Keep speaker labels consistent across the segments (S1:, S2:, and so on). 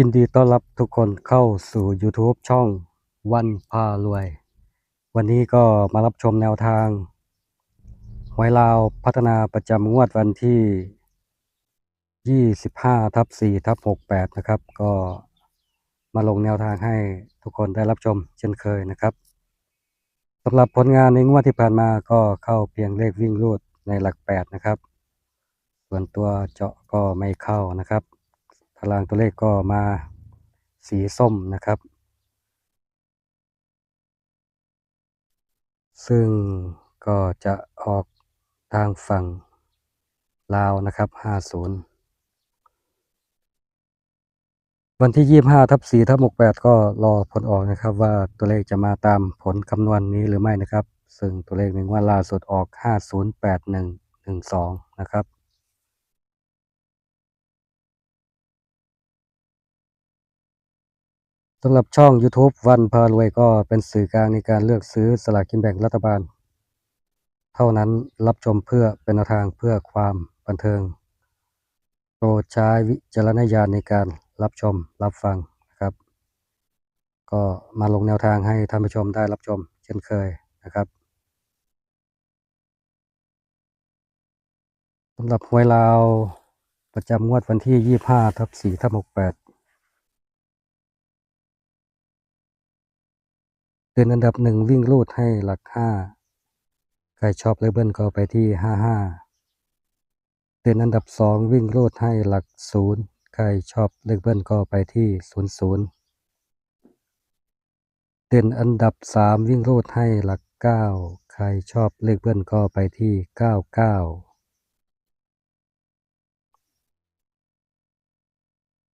S1: ยินดีต้อนรับทุกคนเข้าสู่ YouTube ช่องวันพารวย วันนี้ก็มารับชมแนวทางหวยลาวพัฒนาประจำงวดวันที่ 25ทับ4ทับ68 นะครับ ก็มาลงแนวทางให้ทุกคนได้รับชมเช่นเคยนะครับสำหรับผลงานในงวดที่ผ่านมาก็เข้าเพียงเลขวิ่งรูดในหลัก 8 นะครับ ส่วนตัวเจาะก็ไม่เข้านะครับ ตารางตัวเลขก็มาสีส้มนะครับ ซึ่งก็จะออกทางฝั่งลาวนะครับ 50 วันที่ 25ทับ4ทับ68 ก็รอผลออกนะครับ ว่าตัวเลขจะมาตามผลคำนวณนนี้หรือไม่นะครับ ซึ่งตัวเลขในงวดล่าสุดออก 508112 นะครับ สำหรับช่อง YouTube วันพารวยก็เป็นสื่อกลางในการเลือกซื้อสลากกินแบ่งรัฐบาล เท่านั้นรับชมเพื่อเป็นแนวทางเพื่อความบันเทิง โปรดใช้วิจารณญาณในการรับชมรับฟังนะครับ ก็มาลงแนวทางให้ท่านผู้ชมได้รับชม เช่นเคยนะครับสำหรับหวยลาวประจำงวดวันที่ 25ทับ4ทับ68 เดินอันดับหนึ่งวิ่งรูดให้หลักห้าใครชอบเลขเบิลก็ไปที่ห้าห้าเดินอันดับสองวิ่งรูดให้หลักศูนย์ใครชอบเลขเบิลก็ไปที่ศูนย์ศูนย์เดินอันดับสามวิ่งรูดให้หลักเก้าใครชอบเลขเบิ้ลก็ไปที่เก้าเก้า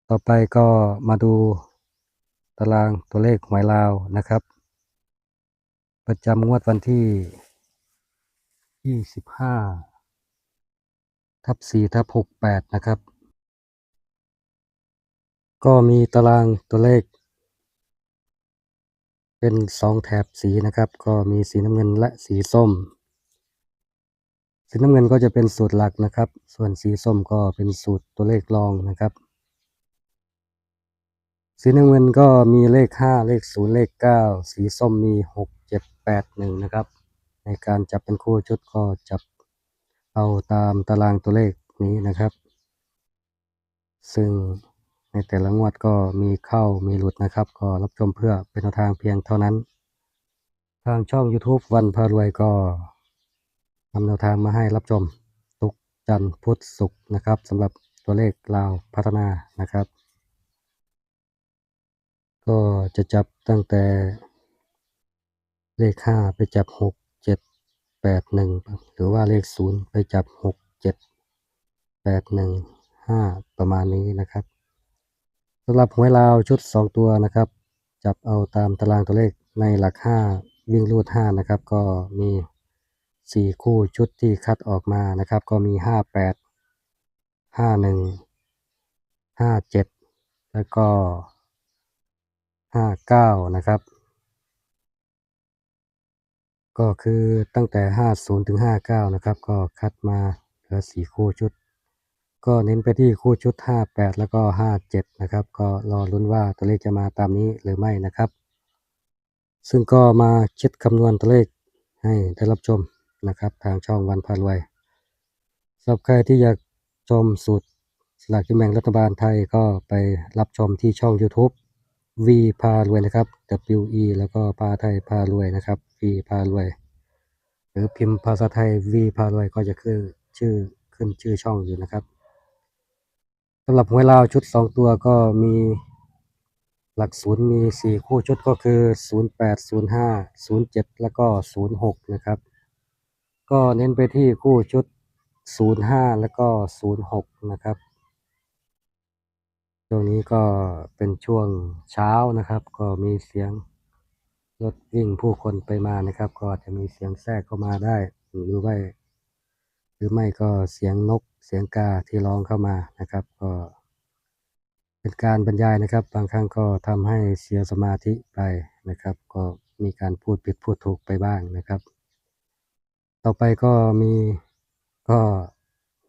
S1: ต่อไปก็มาดูตารางตัวเลขหวยลาวนะครับ ประจำงวดวันที่ 25 ทับ4ทับ68 นะครับ ก็มีตารางตัวเลข เป็น 2 แถบสีนะครับ ก็มีสีน้ำเงินและสีส้ม สีน้ำเงินก็จะเป็นสูตรหลักนะครับ ส่วนสีส้มก็เป็นสูตรตัวเลขรองนะครับ สีน้ำเงินก็มีเลข5เลข0เลข9สีส้มมี6 7 8 1นะครับ ในการจับเป็นคู่ชุดก็จับเอาตามตารางตัวเลขนี้นะครับ ซึ่งในแต่ละงวดก็มีเข้ามีหลุดนะครับ ก็รับชมเพื่อเป็นแนวทางเพียงเท่านั้น ทางช่อง YouTube วันพารวยก็นำแนวทางมาให้รับชม ทุกจันทร์พุธศุกร์นะครับสำหรับตัวเลขลาวพัฒนานะครับ ก็จะจับตั้งแต่เลขห้าไปจับหกเจ็ดแปดหนึ่งหรือว่าเลขศูนย์ไปจับหกเจ็ดแปดหนึ่งห้าประมาณนี้นะครับสำหรับหวยลาวชุดสองตัวนะครับ จับเอาตามตารางตัวเลขในหลักห้าวิ่งรูดห้านะครับ ก็มีสี่คู่ชุดที่คัดออกมานะครับ ก็มีห้าแปดห้าหนึ่งห้าเจ็ดแล้วก็ ห้าเก้านะครับ ก็คือตั้งแต่50ถึง59นะครับ ก็คัดมาเหลือ4คู่ชุด ก็เน้นไปที่คู่ชุด58แปดแล้วก็57นะครับ ก็รอลุ้นว่าตัวเลขจะมาตามนี้หรือไม่นะครับ ซึ่งก็มาคิดคำนวณตัวเลขให้ได้รับชมนะครับ ทางช่องวันพารวยสำหรับใครที่อยากชมสูตรสลากกินแบ่งรัฐบาลไทยก็ไปรับชมที่ช่อง YouTube V พารวยนะครับ W E แล้วก็พาไทยพารวยนะครับ V พารวย หรือพิมพ์ภาษาไทย V พารวยก็จะขึ้นชื่อขึ้นชื่อช่องอยู่นะครับสำหรับหวยลาวชุด 2 ตัวก็มีหลักศูนย์มี 4 คู่ชุดก็คือ 08 05 07 แล้วก็ 06 นะครับ ก็เน้นไปที่คู่ชุด 05 แล้วก็ 06 นะครับ ช่วงนี้ก็เป็นช่วงเช้านะครับ ก็มีเสียงรถวิ่งผู้คนไปมานะครับ ก็จจะมีเสียงแทรกเข้ามาได้หรือไม่หรือไม่ก็เสียงนกเสียงกาที่ร้องเข้ามานะครับ ก็ เป็นการบรรยายนะครับ บางครั้งก็ทำให้เสียสมาธิไปนะครับ ก็มีการพูดผิดพูดถูกไปบ้างนะครับ ต่อไปก็มีก็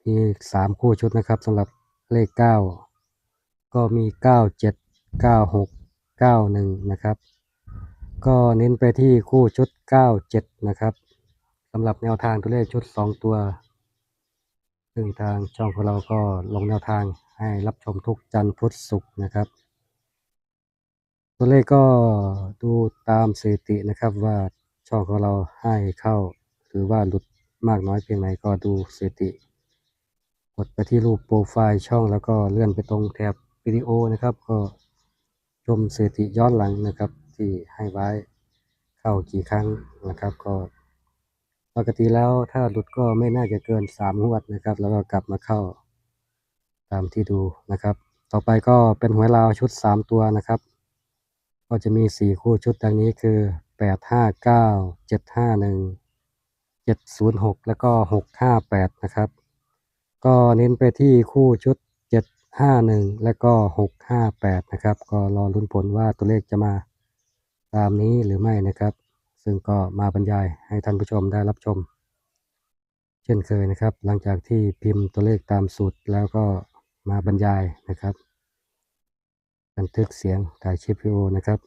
S1: มีสามคู่ชุดนะครับสำหรับเลขเก้า ก็มี 9 7 9691 นะครับ ก็เน้นไปที่คู่ชุด 97 นะครับสำหรับแนวทางตัวเลขชุด 2 ตัว ซึ่งทางช่องของเราก็ลงแนวทางให้รับชมทุกจันทร์พุธศุกร์นะครับ ตัวเลขก็ดูตามสถิตินะครับว่าช่องของเราให้เข้า หรือว่าหลุดมากน้อยเพียงไหนก็ดูสถิติ กดไปที่รูปโปรไฟล์ช่องแล้วก็เลื่อนไปตรงแถบ วิดีโอนะครับ ก็ชมสถิติย้อนหลังนะครับ ที่ให้ไว้เข้ากี่ครั้งนะครับ ก็ปกติแล้วถ้าหลุดก็ไม่น่าจะเกินสามงวดนะครับ แล้วก็กลับมาเข้าตามที่ดูนะครับ ต่อไปก็เป็นหวยลาวชุดสามตัวนะครับ ก็จะมีสี่คู่ชุดดังนี้คือแปดห้าเก้าเจ็ดห้าหนึ่งเจ็ดศูนย์หกแล้วก็หกห้าแปดนะครับ ก็เน้นไปที่คู่ชุด ห้าหนึ่งแล้วก็หกห้าแปดนะครับ ก็รอลุ้นผลว่าตัวเลขจะมาตามนี้หรือไม่นะครับ ซึ่งก็มาบรรยายให้ท่านผู้ชมได้รับชม เช่นเคยนะครับ หลังจากที่พิมพ์ตัวเลขตามสูตรแล้วก็มาบรรยายนะครับบันทึกเสียงถ่ายคลิปวิดีโอนะครับ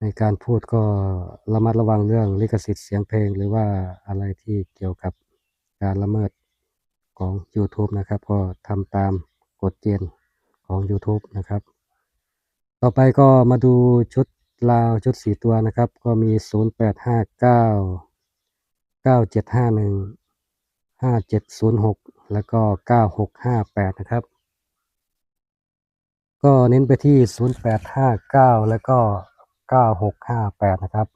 S1: ในการพูดก็ระมัดระวังเรื่องลิขสิทธิ์เสียงเพลง หรือว่าอะไรที่เกี่ยวกับการละเมิด ของ YouTube นะครับ ก็ทำตามกฎเกณฑ์ของ YouTube นะครับ ต่อไปก็มาดูชุดลาวชุดสีตัวนะครับ ก็มี 0859 9751 5706 แล้วก็ 9658 นะครับ ก็เน้นไปที่ 0859 แล้วก็ 9658 นะครับ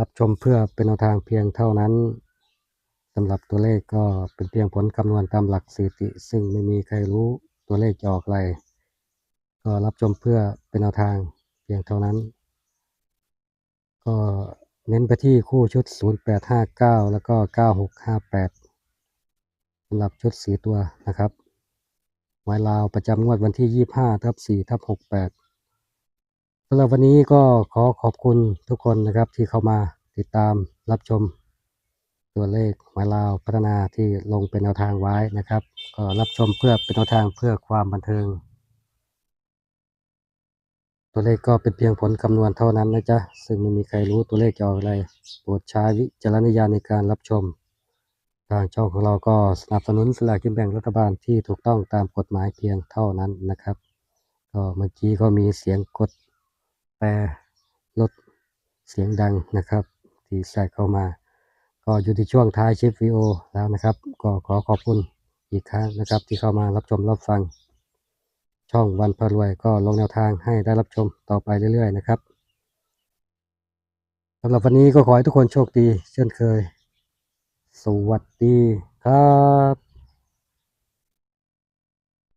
S1: รับชมเพื่อเป็นแนวทางเพียงเท่านั้น สำหรับตัวเลขก็เป็นเพียงผลคำนวณตามหลักสถิติ ซึ่งไม่มีใครรู้ตัวเลขจะออกอะไร ก็รับชมเพื่อเป็นแนวทางเพียงเท่านั้น ก็เน้นไปที่คู่ชุด 0859 แล้วก็ 9658สำหรับชุดสีตัวนะครับหวยลาวประจำงวดวันที่ 25ทับ4ทับ68สำหรับวันนี้ก็ขอขอบคุณทุกคนนะครับที่เข้ามาติดตามรับชม ตัวเลขหวยลาวพัฒนาที่ลงเป็นแนวทางไว้นะครับ ก็รับชมเพื่อเป็นแนวทางเพื่อความบันเทิง ตัวเลขก็เป็นเพียงผลคำนวณเท่านั้นนะจ๊ะซึ่งไม่มีใครรู้ตัวเลขจะออกอะไรโปรดใช้วิจารณญาณในการรับชม ทางช่องของเราก็สนับสนุนสลากกินแบ่งรัฐบาลที่ถูกต้องตามกฎหมายเพียงเท่านั้นนะครับก็เมื่อกี้ก็มีเสียงกดแปรลดเสียงดังนะครับ ที่แทรกเข้ามา ก็อยู่ที่ช่วงท้ายชิปวิดีโอแล้วนะครับ ก็ขอขอบคุณอีกครั้งนะครับ ที่เข้ามารับชมรับฟัง ช่องวันพรวยก็ลงแนวทางให้ได้รับชมต่อไปเรื่อย ๆ นะครับสำหรับวันนี้ก็ขอให้ทุกคนโชคดี เช่นเคย สวัสดีครับ